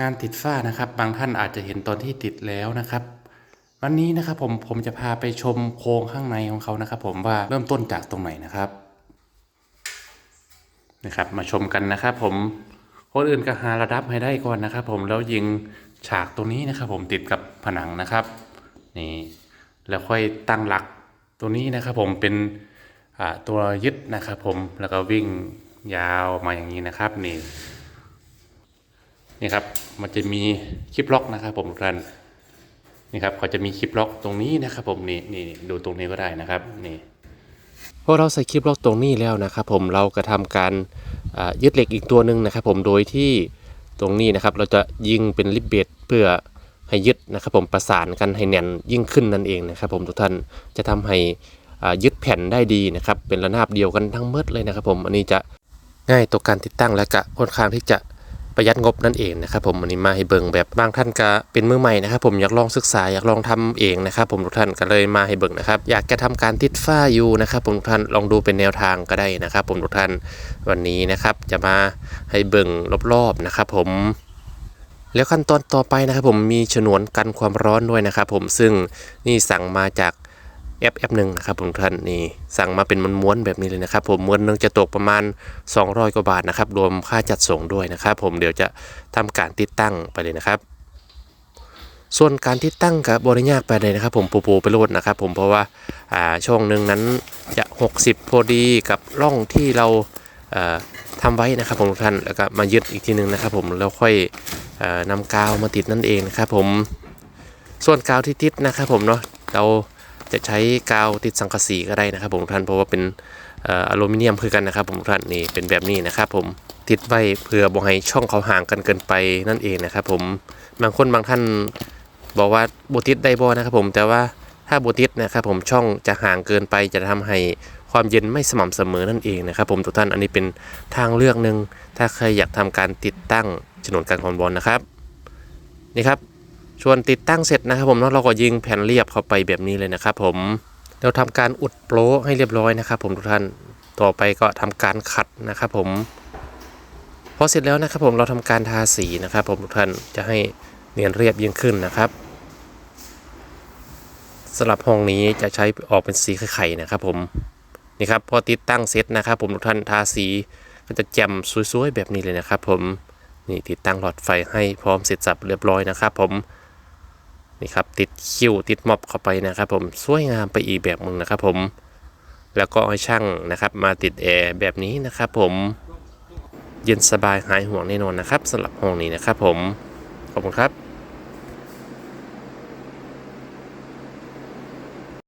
งานติดฝ้านะครับ บางท่านอาจจะเห็นตอนที่ติดแล้วนะครับ วันนี้นะครับผมผมจะพาไปชมโครงข้างในของเขานะครับ ผมว่าเริ่มต้นจากตรงไหนนะครับนะครับ มาชมกันนะครับ ผมคนอื่นก็หาระดับให้ได้ก่อนนะครับ ผมแล้วยิงฉากตรงนี้นะครับ ผมติดกับผนังนะครับนี่แล้วค่อยตั้งหลักตัวนี้นะครับ ผมเป็นตัวยึดนะครับ ผมแล้วก็วิ่งยาวมาอย่างนี้นะครับนี่ นี่ครับมันจะมีคลิปล็อกนะครับผมทุกท่านนี่ครับเขาจะมีคลิปล็อกตรงนี้นะครับผมนี่นี่ดูตรงนี้ก็ได้นะครับนี่พอเราใส่คลิปล็อกตรงนี้แล้วนะครับผมเราก็ทำการยึดเหล็กอีกตัวหนึ่งนะครับผมโดยที่ตรงนี้นะครับเราจะยิงเป็นริบเบตเพื่อให้ยึดนะครับผมประสานกันให้แน่นยิ่งขึ้นนั่นเองนะครับผมทุกท่านจะทำให้ยึดแผ่นได้ดีนะครับเป็นระนาบเดียวกันทั้งเมดเลยนะครับผมอันนี้จะง่ายต่อการติดตั้งและก็ค่อนข้างที่จะ ประหยัดงบนั่นเองนะครับผมวันนี้มาให้เบิ่งแบบบางท่านก็เป็นมือใหม่นะครับผมอยากลองศึกษาอยากลองทำเองนะครับผมทุกท่านก็เลยมาให้เบิ่งนะครับอยากจะทำการติดฝ้าอยู่นะครับผมทุกท่านลองดูเป็นแนวทางก็ได้นะครับผมทุกท่านวันนี้นะครับจะมาให้เบิ่งรอบๆนะครับผมแล้วขั้นตอนต่อไปนะครับผมมีฉนวนกันความร้อนด้วยนะครับผมซึ่งนี่สั่งมาจาก แอปแอปหนึ่งนะครับผมท่านนี่สั่งมาเป็นม้วนๆแบบนี้เลยนะครับ ผมม้วนหนึงจะตกประมาณ 200 กว่าบาทนะครับ รวมค่าจัดส่งด้วยนะครับ ผมเดี๋ยวจะทำการติดตั้งไปเลยนะครับ ส่วนการติดตั้งกับบริยากไปเลยนะครับ ผมปูๆไปโลดนะครับ ผมเพราะว่าอ่าช่วงหนึ่งนั้นจะ 60 พอดีกับร่องที่เราเอ่อทำไว้นะครับผมท่านแล้วก็มายึดอีกทีหนึงนะครับ ผมแล้วค่อยอ่อนำกาวมาติดนั่นเองนะครับ ผมส่วนกาวที่ติดนะครับ ผมเนาะเรา จะใช้กาวติดสังกะสีก็ได้นะครับผมท่านเพราะว่าเป็นอลูมิเนียมคือกันนะครับผมท่านนี่เป็นแบบนี้นะครับผมติดไว้เพื่อบ่ให้ช่องเขาห่างกันเกินไปนั่นเองนะครับผมบางคนบางท่านบอกว่าโบติดได้บ่นะครับผมแต่ว่าถ้าโบติดนะครับผมช่องจะห่างเกินไปจะทำให้ความเย็นไม่สม่ำเสมอนั่นเองนะครับผมทุกท่านอันนี้เป็นทางเลือกหนึ่งถ้าใครอยากทำการติดตั้งฉนวนกันความร้อนนะครับนี่ครับ ส่วนติดตั้งเสร็จนะครับผมเนาะเราก็ยิงแผ่นเรียบเข้าไปแบบนี้เลยนะครับผมเราทำการอุดโปรให้เรียบร้อยนะครับผมทุกท่านต่อไปก็ทำการขัดนะครับผมพอเสร็จแล้วนะครับผมเราทำการทาสีนะครับผมทุกท่านจะให้เนียนเรียบยิ่งขึ้นนะครับสำหรับห้องนี้จะใช้ออกเป็นสีไข่ๆนะครับผมนี่ครับพอติดตั้งเสร็จนะครับผมทุกท่านทาสีก็จะแจ่มสวยๆแบบนี้เลยนะครับผมนี่ติดตั้งหลอดไฟให้พร้อมเสร็จสับเรียบร้อยนะครับผม นี่ครับติดคิ้วติดม็อบเข้าไปนะครับผมสวยงามไปอีกแบบหนึงนะครับผมแล้วก็ให้ช่างนะครับมาติดแอร์แบบนี้นะครับผมเย็นสบายหายห่วงแน่นอนนะครับสำหรับห้องนี้นะครับผมขอบคุณครับ